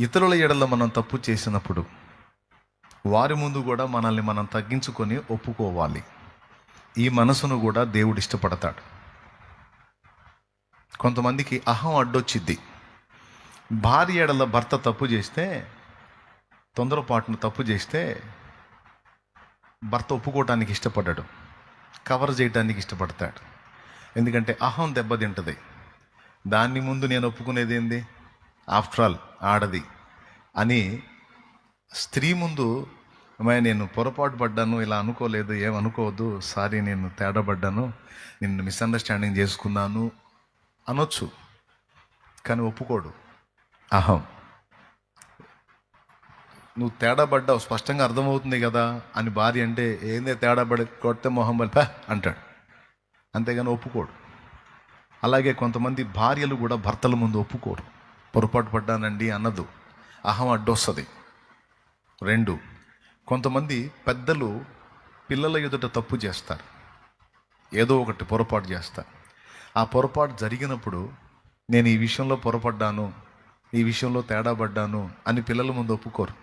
ఇతరుల ఎడల మనం తప్పు చేసినప్పుడు వారి ముందు కూడా మనల్ని మనం తగ్గించుకొని ఒప్పుకోవాలి. ఈ మనసును కూడా దేవుడు ఇష్టపడతాడు. కొంతమందికి అహం అడ్డొచ్చిద్ది. భార్య ఎడల భర్త తప్పు చేస్తే తొందరపాటును తప్పు చేస్తే భర్త ఒప్పుకోవటానికి ఇష్టపడ్డాడు కవర్ చేయటానికి ఇష్టపడతాడు. ఎందుకంటే అహం దెబ్బతింటుంది. దాన్ని ముందు నేను ఒప్పుకునేది ఏంది? ఆఫ్టర్ ఆల్ ఆడది. అని స్త్రీ ముందు నేను పొరపాటు పడ్డాను ఇలా అనుకోలేదు ఏమనుకోవద్దు సారీ నేను తేడాపడ్డాను నిన్ను మిస్అండర్స్టాండింగ్ చేసుకున్నాను అనొచ్చు. కానీ ఒప్పుకోడు. అహం. నువ్వు తేడా పడ్డావు స్పష్టంగా అర్థమవుతుంది కదా అని భార్య అంటే ఏందే తేడా పడి కొడితే మొహం పా అంటాడు. అంతేగాని ఒప్పుకోడు. అలాగే కొంతమంది భార్యలు కూడా భర్తల ముందు ఒప్పుకోరు. పొరపాటు పడ్డానండి అన్నదు. అహం అడ్డొస్తుంది. రెండు కొంతమంది పెద్దలు పిల్లల ఎదుట తప్పు చేస్తారు. ఏదో ఒకటి పొరపాటు చేస్తారు. ఆ పొరపాటు జరిగినప్పుడు నేను ఈ విషయంలో పొరపడ్డాను ఈ విషయంలో తేడా పడ్డాను అని పిల్లల ముందు ఒప్పుకోరు.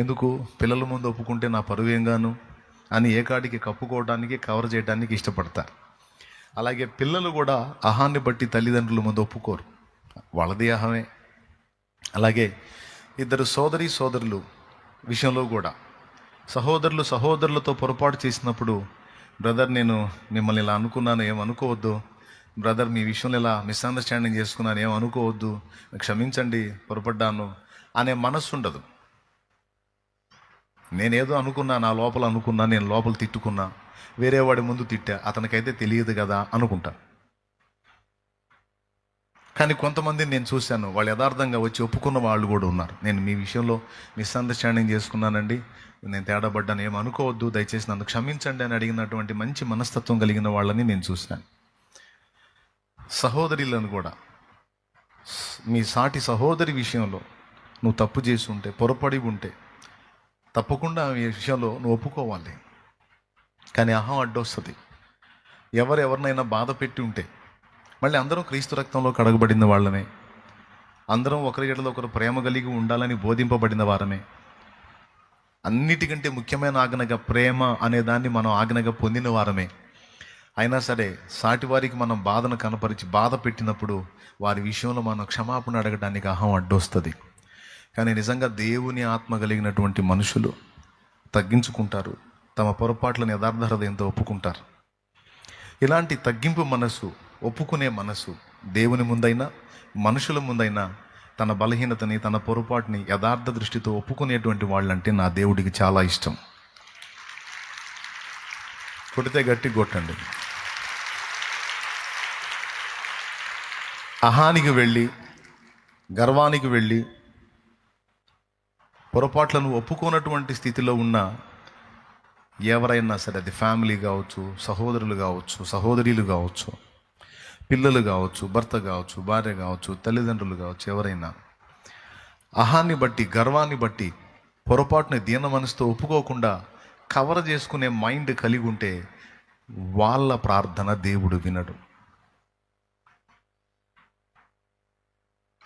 ఎందుకు? పిల్లల ముందు ఒప్పుకుంటే నా పరువేంగాను అని ఏకాడికి కప్పుకోవడానికి కవర్ చేయడానికి ఇష్టపడతారు. అలాగే పిల్లలు కూడా అహాన్ని బట్టి తల్లిదండ్రుల ముందు ఒప్పుకోరు. వాళ్ళది అహమే. అలాగే ఇద్దరు సోదరి సోదరులు విషయంలో కూడా. సహోదరులు సహోదరులతో పొరపాటు చేసినప్పుడు బ్రదర్ నేను మిమ్మల్ని ఇలా అనుకున్నాను ఏమనుకోవద్దు బ్రదర్ మీ విషయంలో ఇలా మిస్అండర్స్టాండింగ్ చేసుకున్నాను ఏమనుకోవద్దు క్షమించండి పొరపడ్డాను అనే మనస్సు ఉండదు. నేనేదో అనుకున్నా నా లోపల అనుకున్నా నేను లోపల తిట్టుకున్నా వేరే వాడి ముందు తిట్టా అతనికైతే తెలియదు కదా అనుకుంటా. కానీ కొంతమంది నేను చూశాను వాళ్ళు యథార్థంగా వచ్చి ఒప్పుకున్న వాళ్ళు కూడా ఉన్నారు. నేను మీ విషయంలో మిస్అండర్స్టాండింగ్ చేసుకున్నానండి. నేను తేడా పడ్డాను. ఏం అనుకోవద్దు దయచేసి నన్ను క్షమించండి అని అడిగినటువంటి మంచి మనస్తత్వం కలిగిన వాళ్ళని నేను చూశాను. సహోదరులను కూడా మీ సాటి సహోదరి విషయంలో నువ్వు తప్పు చేసి ఉంటే పొరపడి ఉంటే తప్పకుండా ఈ విషయంలో నువ్వు ఒప్పుకోవాలి. కానీ అహం అడ్డొస్తుంది. ఎవరు ఎవరినైనా బాధ పెట్టి ఉంటే మళ్ళీ అందరం క్రీస్తు రక్తంలో కడగబడిన వాళ్ళమే. అందరం ఒకరి ఎడలో ఒకరు ప్రేమ కలిగి ఉండాలని బోధింపబడిన వారమే. అన్నిటికంటే ముఖ్యమైన ఆజ్ఞగా ప్రేమ అనే దాన్ని మనం ఆజ్ఞగా పొందిన వారమే. అయినా సరే సాటి వారికి మనం బాధను కనపరిచి బాధ పెట్టినప్పుడు వారి విషయంలో మనం క్షమాపణ అడగడానికి అహం అడ్డొస్తుంది. కానీ నిజంగా దేవుని ఆత్మ కలిగినటువంటి మనుషులు తగ్గించుకుంటారు. తమ పొరపాట్లను యథార్థ హృదయంతో ఒప్పుకుంటారు. ఇలాంటి తగ్గింపు మనసు ఒప్పుకునే మనసు దేవుని ముందైనా మనుషుల ముందైనా తన బలహీనతని తన పొరపాటుని యథార్థ దృష్టితో ఒప్పుకునేటువంటి వాళ్ళంటే నా దేవుడికి చాలా ఇష్టం. కొడితే గట్టి కొట్టండి. అహానికి వెళ్ళి గర్వానికి వెళ్ళి పొరపాట్లను ఒప్పుకోనటువంటి స్థితిలో ఉన్న ఎవరైనా సరే అది ఫ్యామిలీ కావచ్చు సహోదరులు కావచ్చు సహోదరీలు కావచ్చు పిల్లలు కావచ్చు భర్త కావచ్చు భార్య కావచ్చు తల్లిదండ్రులు కావచ్చు ఎవరైనా. అహాన్ని బట్టి గర్వాన్ని బట్టి పొరపాటుని దీన మనసుతో ఒప్పుకోకుండా కవర్ చేసుకునే మైండ్ కలిగి ఉంటే వాళ్ళ ప్రార్థన దేవుడు వినడు.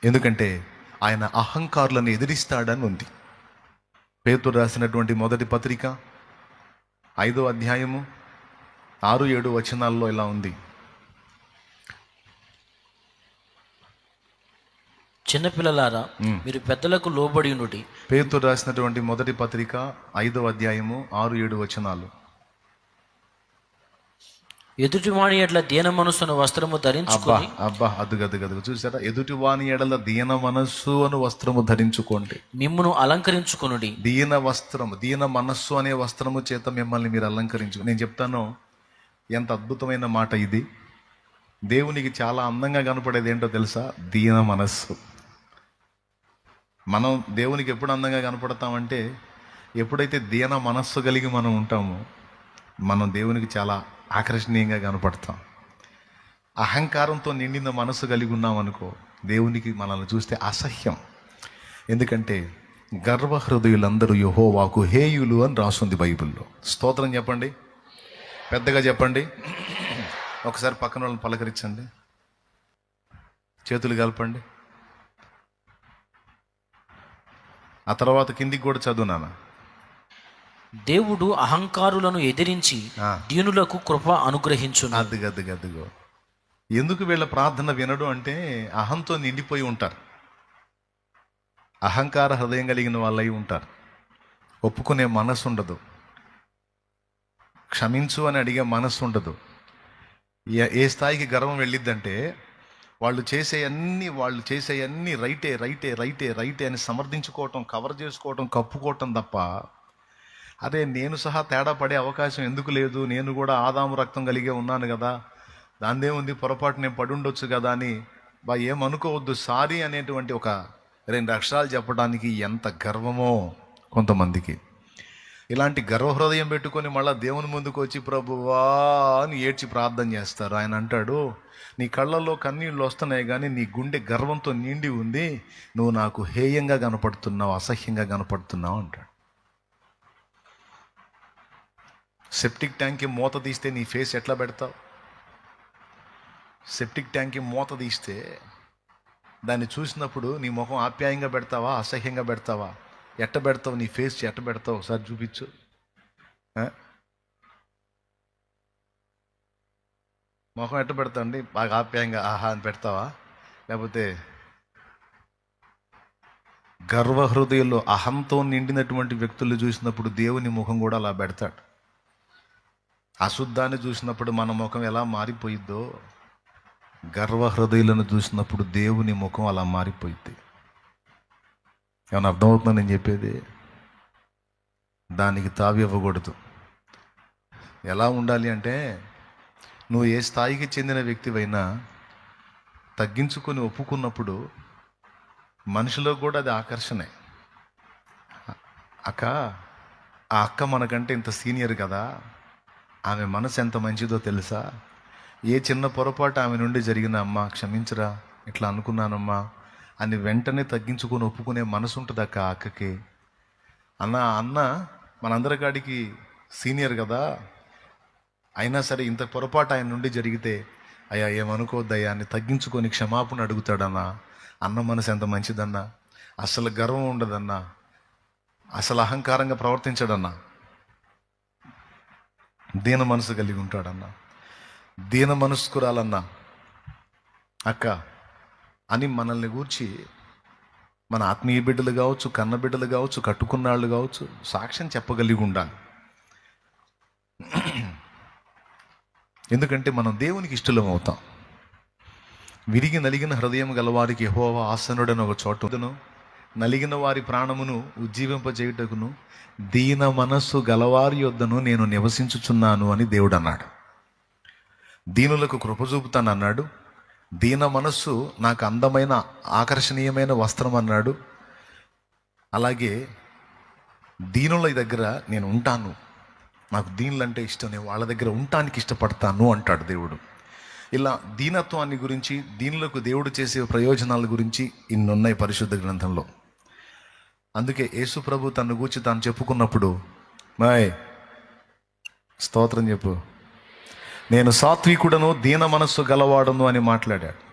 ఎందుకంటే ఆయన అహంకారులను ఎదిరిస్తాడని ఉంది. పేతుడు రాసినటువంటి మొదటి పత్రిక ఐదో అధ్యాయము ఆరు ఏడు వచనాల్లో ఇలా ఉంది. చిన్నపిల్లలారా మీరు పెద్దలకు లోబడి ఉండుటి. పేతురు రాసినటువంటి మొదటి పత్రిక ఐదో అధ్యాయము ఆరు ఏడు వచనాలు. ఎదుటివాణి ఎట్ల దీన మనసును వస్త్రము అబ్బా ధరించుకొని అబ్బా అదుగదు గదుగు చూసారా ఎదుటి వాని ఎడల దీన మనస్సు అను వస్త్రము ధరించుకోండి. మిమ్మును అలంకరించుకొనుడి. దీన వస్త్రము దీన మనస్సు అనే వస్త్రము చేత మిమ్మల్ని మీరు అలంకరించు నేను చెప్తాను ఎంత అద్భుతమైన మాట ఇది. దేవునికి చాలా అందంగా కనపడేది ఏంటో తెలుసా? దీన మనస్సు. మనం దేవునికి ఎప్పుడు అందంగా కనపడతామంటే ఎప్పుడైతే దీన మనస్సు కలిగి మనం ఉంటామో మనం దేవునికి చాలా ఆకర్షణీయంగా కనపడతాం. అహంకారంతో నిండిన మనసు కలిగి ఉన్నామనుకో దేవునికి మనల్ని చూస్తే అసహ్యం. ఎందుకంటే గర్వహృదయులందరూ యహోవాకు హేయులు అని రాస్తుంది బైబిల్లో. స్తోత్రం చెప్పండి. పెద్దగా చెప్పండి. ఒకసారి పక్కన వాళ్ళని పలకరించండి. చేతులు కలపండి. ఆ తర్వాత కిందికి కూడా చదువు నాన్న. దేవుడు అహంకారులను ఎదిరించి. దీనులకు కృప అనుగ్రహించును. అద్దుగు అద్దుగు అద్దుగో ఎందుకు వీళ్ళ ప్రార్థన వినడు అంటే అహంతో నిండిపోయి ఉంటారు. అహంకార హృదయం కలిగిన వాళ్ళై ఉంటారు. ఒప్పుకునే మనసు ఉండదు. క్షమించు అని అడిగే మనసు ఉండదు. ఏ స్థాయికి గర్వం వెళ్ళిద్దంటే వాళ్ళు చేసే అన్ని వాళ్ళు చేసే అన్ని రైటే రైటే రైటే రైటే అని సమర్థించుకోవటం కవర్ చేసుకోవటం కప్పుకోవటం తప్ప అదే నేను సహా తేడా పడే అవకాశం ఎందుకు లేదు? నేను కూడా ఆదాము రక్తం కలిగే ఉన్నాను కదా. దాందే ఉంది పొరపాటు నేను పడుండొచ్చు కదా అని బా ఏమనుకోవద్దు సారీ అనేటువంటి ఒక రెండు అక్షరాలు చెప్పడానికి ఎంత గర్వమో కొంతమందికి. ఇలాంటి గర్వహృదయం పెట్టుకొని మళ్ళీ దేవుని ముందుకు వచ్చి ప్రభువా అని ఏడ్చి ప్రార్థన చేస్తారు. ఆయన అంటాడు నీ కళ్ళల్లో కన్నీళ్ళు వస్తున్నాయి కానీ నీ గుండె గర్వంతో నిండి ఉంది. నువ్వు నాకు హేయంగా కనపడుతున్నావు అసహ్యంగా కనపడుతున్నావు అంటాడు. సెప్టిక్ ట్యాంక్కి మూత తీస్తే నీ ఫేస్ ఎట్లా పెడతావు? సెప్టిక్ ట్యాంక్కి మూత తీస్తే దాన్ని చూసినప్పుడు నీ ముఖం ఆప్యాయంగా పెడతావా అసహ్యంగా పెడతావా? ఎట్ట పెడతావు? నీ ఫేస్ ఎట్ట పెడతావు? ఒకసారి చూపించు. మొహం ముఖం ఎట్ట పెడతావు అండి? బాగా ఆప్యాయంగా ఆహా అని పెడతావా? లేకపోతే గర్వహృదయంలో అహంతో నిండినటువంటి వ్యక్తులు చూసినప్పుడు దేవుని ముఖం కూడా అలా పెడతాడు. అశుద్ధాన్ని చూసినప్పుడు మన ముఖం ఎలా మారిపోయిద్దో గర్వహృదయులను చూసినప్పుడు దేవుని ముఖం అలా మారిపోయింది ఏమైనా అర్థమవుతుందా నేను చెప్పేది? దానికి తావి ఇవ్వకూడదు ఎలా ఉండాలి అంటే నువ్వు ఏ స్థాయికి చెందిన వ్యక్తివైనా తగ్గించుకొని ఒప్పుకున్నప్పుడు మనిషిలో కూడా అది ఆకర్షణే. అక్క ఆ అక్క మనకంటే ఇంత సీనియర్ కదా. ఆమె మనసు ఎంత మంచిదో తెలుసా? ఏ చిన్న పొరపాటు ఆమె నుండి జరిగిన అమ్మ క్షమించరా. ఇట్లా అనుకున్నానమ్మా. అని వెంటనే తగ్గించుకొని ఒప్పుకునే మనసు ఉంటుంది అక్క అక్కకి. అన్న అన్న మనందరికాడికి సీనియర్ కదా. అయినా సరే ఇంత పొరపాటు ఆయన నుండి జరిగితే అయ్యా ఏమనుకోవద్దయ్యా అని తగ్గించుకొని క్షమాపణ అడుగుతాడన్నా. అన్న మనసు ఎంత మంచిదన్నా. అసలు గర్వం ఉండదన్నా. అసలు అహంకారంగా ప్రవర్తించడన్నా. దీన మనసు కలిగి ఉంటాడన్నా. దీన మనస్కురాలన్నా. అక్క అని మనల్ని గూర్చి మన ఆత్మీయ బిడ్డలు కావచ్చు కన్న బిడ్డలు కావచ్చు కట్టుకున్నాళ్ళు కావచ్చు సాక్ష్యం చెప్పగలిగి ఉండాలి. ఎందుకంటే మనం దేవునికి ఇష్టలం అవుతాం. విరిగి నలిగిన హృదయం గలవారికి యెహోవా ఆసనుడని ఒక చోటును నలిగిన వారి ప్రాణమును ఉజ్జీవింపజేయుటకును దీన మనస్సు గలవారి యొద్దను నేను నివసించుచున్నాను అని దేవుడు అన్నాడు. దీనులకు కృప చూపుతాను అన్నాడు దీన మనస్సు నాకు అందమైన ఆకర్షణీయమైన వస్త్రం అన్నాడు. అలాగే దీనుల దగ్గర నేను ఉంటాను. నాకు దీనులంటే ఇష్టం నేను వాళ్ళ దగ్గర ఉండటానికి ఇష్టపడతాను అంటాడు దేవుడు. ఇలా దీనత్వాన్ని గురించి దీనులకు దేవుడు చేసే ప్రయోజనాల గురించి ఇన్నున్నాయి పరిశుద్ధ గ్రంథంలో. అందుకే యేసు ప్రభు తన గూర్చి తాను చెప్పుకున్నప్పుడు మాయ్ స్తోత్రం చెప్పు. నేను సాత్వికుడను దీన మనస్సు గలవాడను అని మాట్లాడాడు.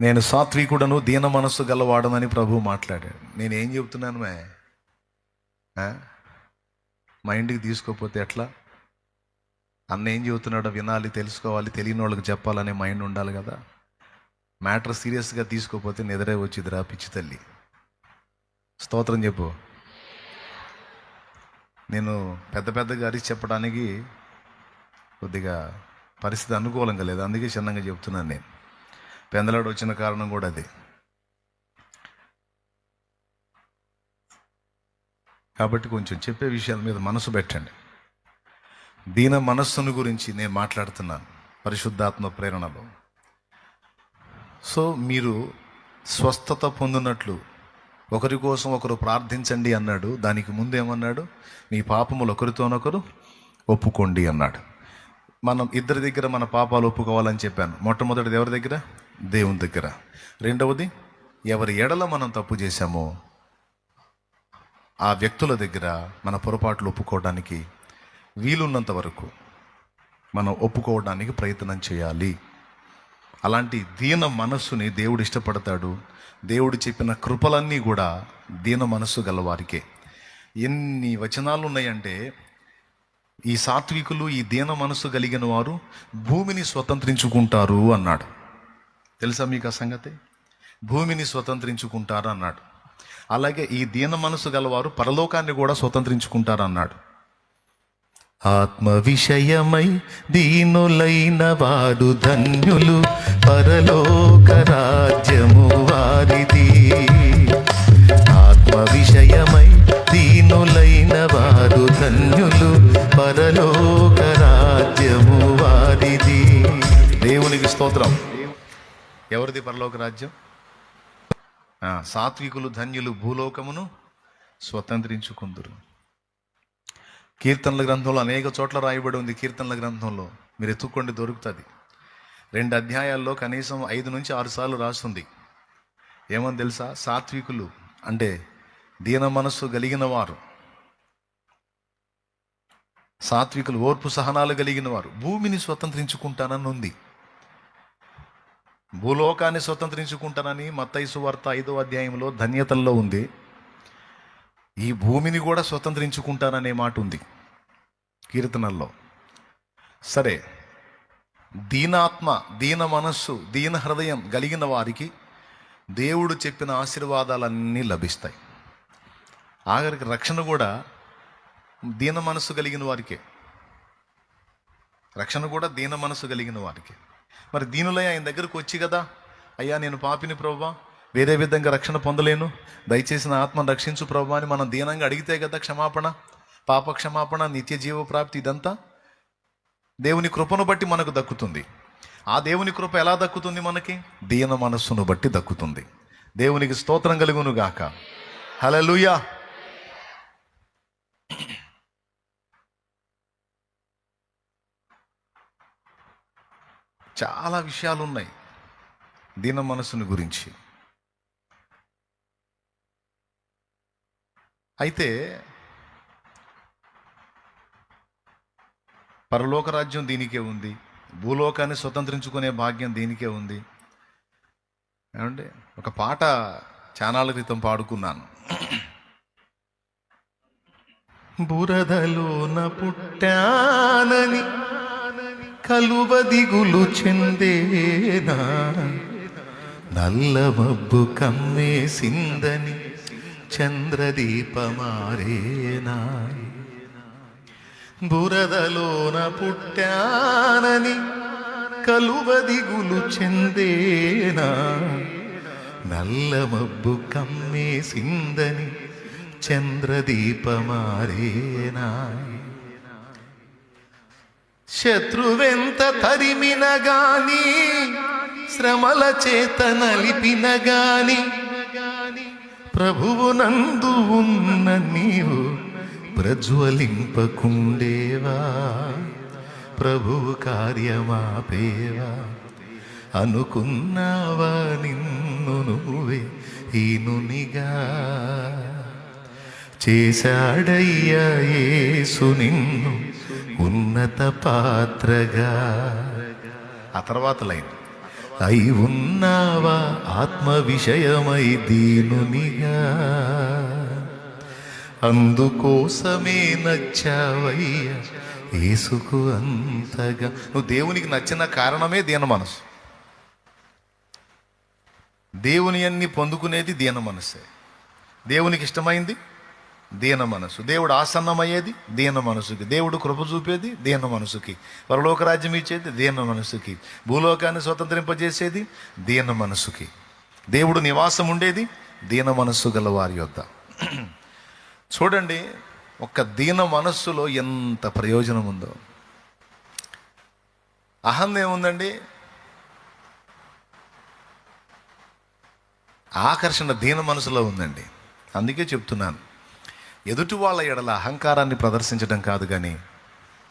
నేను సాత్వికుడను దీన మనస్సు గలవాడనని ప్రభు మాట్లాడాడు. నేను ఏం మే? మా ఇంటికి తీసుకోకపోతే ఎట్లా? అన్న ఏం చెబుతున్నాడో వినాలి తెలుసుకోవాలి తెలియని వాళ్ళకి చెప్పాలనే మైండ్ ఉండాలి కదా. మ్యాటర్ సీరియస్గా తీసుకోకపోతే నిద్రే వచ్చిదిరా పిచ్చి తల్లి. స్తోత్రం చెప్పు. నేను పెద్ద పెద్దగా అరిచి చెప్పడానికి కొద్దిగా పరిస్థితి అనుకూలంగా లేదు. అందుకే చిన్నగా చెప్తున్నాను నేను. పెందలాడు వచ్చిన కారణం కూడా అది. కాబట్టి కొంచెం చెప్పే విషయాల మీద మనసు పెట్టండి. దీన మనస్సును గురించి నేను మాట్లాడుతున్నాను పరిశుద్ధాత్మ ప్రేరణలో. సో మీరు స్వస్థత పొందినట్లు ఒకరి కోసం ఒకరు ప్రార్థించండి అన్నాడు. దానికి ముందేమన్నాడు? మీ పాపములు ఒకరితోనొకరు ఒప్పుకోండి అన్నాడు. మనం ఇద్దరి దగ్గర మన పాపాలు ఒప్పుకోవాలని చెప్పాను. మొట్టమొదటిది ఎవరి దగ్గర? దేవుని దగ్గర. రెండవది ఎవరి ఎడల మనం తప్పు చేశామో ఆ వ్యక్తుల దగ్గర మన పొరపాట్లు ఒప్పుకోవడానికి వీలున్నంత వరకు మనం ఒప్పుకోవడానికి ప్రయత్నం చేయాలి. అలాంటి దీన మనస్సుని దేవుడు ఇష్టపడతాడు. దేవుడు చెప్పిన కృపలన్నీ కూడా దీన మనస్సు గలవారికే. ఎన్ని వచనాలు ఉన్నాయంటే ఈ సాత్వికులు ఈ దీన మనస్సు కలిగిన వారు భూమిని స్వతంత్రించుకుంటారు అన్నాడు. తెలుసా మీకు ఆ సంగతి? భూమిని స్వతంత్రించుకుంటారు అన్నాడు. అలాగే ఈ దీన మనసు గలవారు పరలోకాన్ని కూడా స్వతంత్రించుకుంటారు అన్నాడు. ఆత్మ విషయమై దీనులైన వారు ధన్యులు పరలోక రాజ్యము వారిది. ఆత్మ విషయమై దీనులైన వారు ధన్యులు పరలోక రాజ్యము వారిది. దేవునికి స్తోత్రం. ఎవరిది పరలోక రాజ్యం? ఆ, సాత్వికులు ధన్యులు భూలోకమును స్వతంత్రించుకుందరు. కీర్తనల గ్రంథంలో అనేక చోట్ల రాయబడి ఉంది కీర్తనల గ్రంథంలో. మీరు ఎత్తుక్కోండి దొరుకుతుంది. రెండు అధ్యాయాల్లో కనీసం ఐదు నుంచి ఆరు సార్లు రాస్తుంది. ఏమని తెలుసా? సాత్వికులు అంటే దీన మనస్సు కలిగిన వారు. సాత్వికులు ఓర్పు సహనాలు కలిగిన వారు. భూమిని స్వతంత్రించుకుంటానని ఉంది. భూలోకాన్ని స్వతంత్రించుకుంటానని మత్తైసు వార్త ఐదో అధ్యాయంలో ధన్యతల్లో ఉంది. ఈ భూమిని కూడా స్వతంత్రించుకుంటాననే మాట ఉంది కీర్తనల్లో. సరే దీనాత్మ దీన మనస్సు దీన హృదయం కలిగిన వారికి దేవుడు చెప్పిన ఆశీర్వాదాలన్నీ లభిస్తాయి. ఆఖరికి రక్షణ కూడా దీన మనస్సు కలిగిన వారికే. రక్షణ కూడా దీన మనస్సు కలిగిన వారికే. మరి దీనులై ఆయన దగ్గరకు వచ్చి కదా అయ్యా నేను పాపిని ప్రభా వేరే విధంగా రక్షణ పొందలేను. దయచేసి నా ఆత్మను రక్షించు ప్రభు అని మనం దీనంగా అడిగితే కదా క్షమాపణ పాప క్షమాపణ నిత్య జీవ ప్రాప్తి ఇదంతా దేవుని కృపను బట్టి మనకు దక్కుతుంది. ఆ దేవుని కృప ఎలా దక్కుతుంది మనకి? దీన మనస్సును బట్టి దక్కుతుంది. దేవునికి స్తోత్రం కలుగును గాక. హలలుయా చాలా విషయాలు ఉన్నాయి దీన మనసుని గురించి. అయితే పరలోక రాజ్యం దీనికే ఉంది. భూలోకాన్ని స్వతంత్రించుకునే భాగ్యం దీనికే ఉంది. ఏమంటే ఒక పాట చానాల క్రితం పాడుకున్నాను. బురదలోన పుట్టానని కలువ దిగులు చెందేనా? నల్ల మబ్బు కమ్మేసిందని చంద్రదీపమారేనా బురదలోన పుట్టానని కలువ దిగులు చెందేనా నల్ల మబ్బు కమ్మేసిందని చంద్రదీపమారేనా శత్రువెంత తరిమిన గాని శ్రమల చేత నలిపిన గాని ప్రభువు నందు ఉన్న నీవు ప్రజ్వలింపకుండేవా. ప్రభువు కార్యమాపేవా. అనుకున్నావా నిన్ను నువ్వే ఈనునిగా చేశాడయ్యా యేసు నిన్ను ఉన్నత పాత్రగా. ఆ తర్వాత లైన్. అయి ఉన్నావా ఆత్మ విషయమై దీనునిగా అందుకోసమే నచ్చావయ్య ఏసుకు అంతగా. నువ్వు దేవునికి నచ్చిన కారణమే దీన మనసు. దేవుని అన్ని పొందుకునేది దీన మనసే. దేవునికి ఇష్టమైంది? దీన మనసు. దేవుడు ఆసన్నమయ్యేది దీన మనసుకి. దేవుడు కృప చూపేది దీన మనసుకి. పరలోక రాజ్యం ఇచ్చేది దీన మనసుకి. భూలోకాన్ని స్వతంత్రింపజేసేది దీన మనసుకి. దేవుడు నివాసం ఉండేది దీన మనస్సు గల వారి యొద్ద. చూడండి ఒక్క దీన మనస్సులో ఎంత ప్రయోజనం ఉందో. అహం ఏముందండి? ఆకర్షణ దీన మనసులో ఉందండి. అందుకే చెప్తున్నాను. ఎదుటి వాళ్ళ ఎడల అహంకారాన్ని ప్రదర్శించడం కాదు కానీ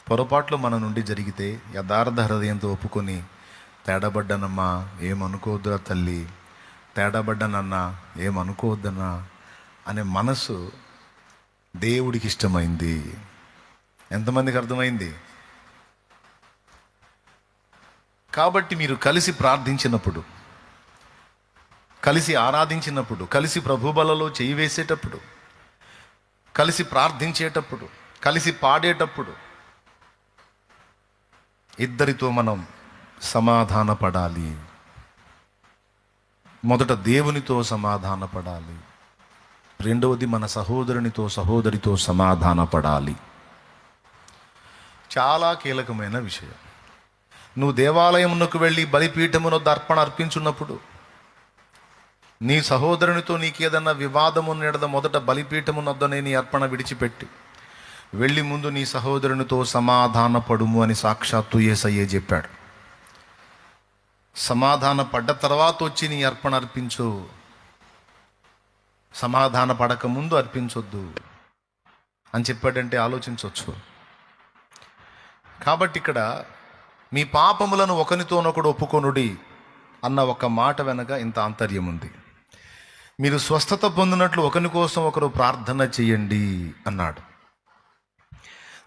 పొరపాట్లు మన నుండి జరిగితే యథార్థ హృదయంతో ఒప్పుకొని తేడబడ్డానమ్మా ఏమనుకోవద్దురా తల్లి తేడబడ్డానన్నా ఏమనుకోవద్దన్నా అనే మనసు దేవుడికి ఇష్టమైంది ఎంతమందికి అర్థమైంది? కాబట్టి మీరు కలిసి ప్రార్థించినప్పుడు కలిసి ఆరాధించినప్పుడు కలిసి ప్రభుబలలో చేయి వేసేటప్పుడు కలిసి ప్రార్థించేటప్పుడు కలిసి పాడేటప్పుడు ఇద్దరితో మనం సమాధాన పడాలి మొదట దేవునితో సమాధాన పడాలి రెండవది మన సహోదరునితో సహోదరితో సమాధాన పడాలి చాలా కీలకమైన విషయం. నువ్వు దేవాలయమునకు వెళ్ళి బలిపీఠమునొద్ద అర్పణ అర్పించున్నప్పుడు నీ సహోదరునితో నీకేదన్నా వివాదము నెడద మొదట బలిపీఠమునొద్దనే నీ అర్పణ విడిచిపెట్టి. వెళ్ళి ముందు నీ సహోదరునితో సమాధాన పడుము అని సాక్షాత్తు ఏసయ్యే చెప్పాడు. సమాధాన పడ్డ తర్వాత వచ్చి నీ అర్పణ అర్పించు. సమాధాన పడక ముందు అర్పించొద్దు అని చెప్పాడంటే ఆలోచించవచ్చు కాబట్టి ఇక్కడ మీ పాపములను ఒకనితోనొకడు ఒప్పుకొనుడి అన్న ఒక మాట వెనక ఇంత ఆంతర్యం ఉంది మీరు స్వస్థత పొందినట్లు ఒకరి కోసం ఒకరు ప్రార్థన చేయండి అన్నాడు.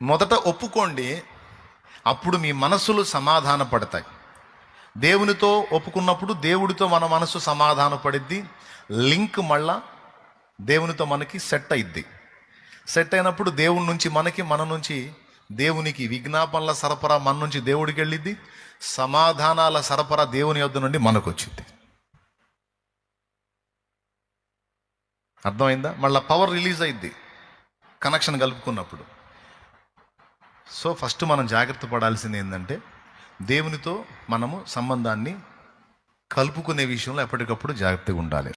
మొదట ఒప్పుకోండి అప్పుడు మీ మనస్సులు సమాధాన పడతాయి దేవునితో ఒప్పుకున్నప్పుడు దేవుడితో మన మనసు సమాధాన పడిద్ది లింక్ మళ్ళా దేవునితో మనకి సెట్ అయిద్ది. సెట్ అయినప్పుడు దేవుడి నుంచి మనకి మన నుంచి దేవునికి విజ్ఞాపనల సరఫరా మన నుంచి దేవుడికి వెళ్ళిద్ది సమాధానాల సరఫరా దేవుని యొద్ద నుండి మనకు వచ్చింది అర్థమైందా? మళ్ళీ పవర్ రిలీజ్ అయింది కనెక్షన్ కలుపుకున్నప్పుడు. సో ఫస్ట్ మనం జాగ్రత్త పడాల్సింది ఏంటంటే దేవునితో మనము సంబంధాన్ని కలుపుకునే విషయంలో ఎప్పటికప్పుడు జాగ్రత్తగా ఉండాలి.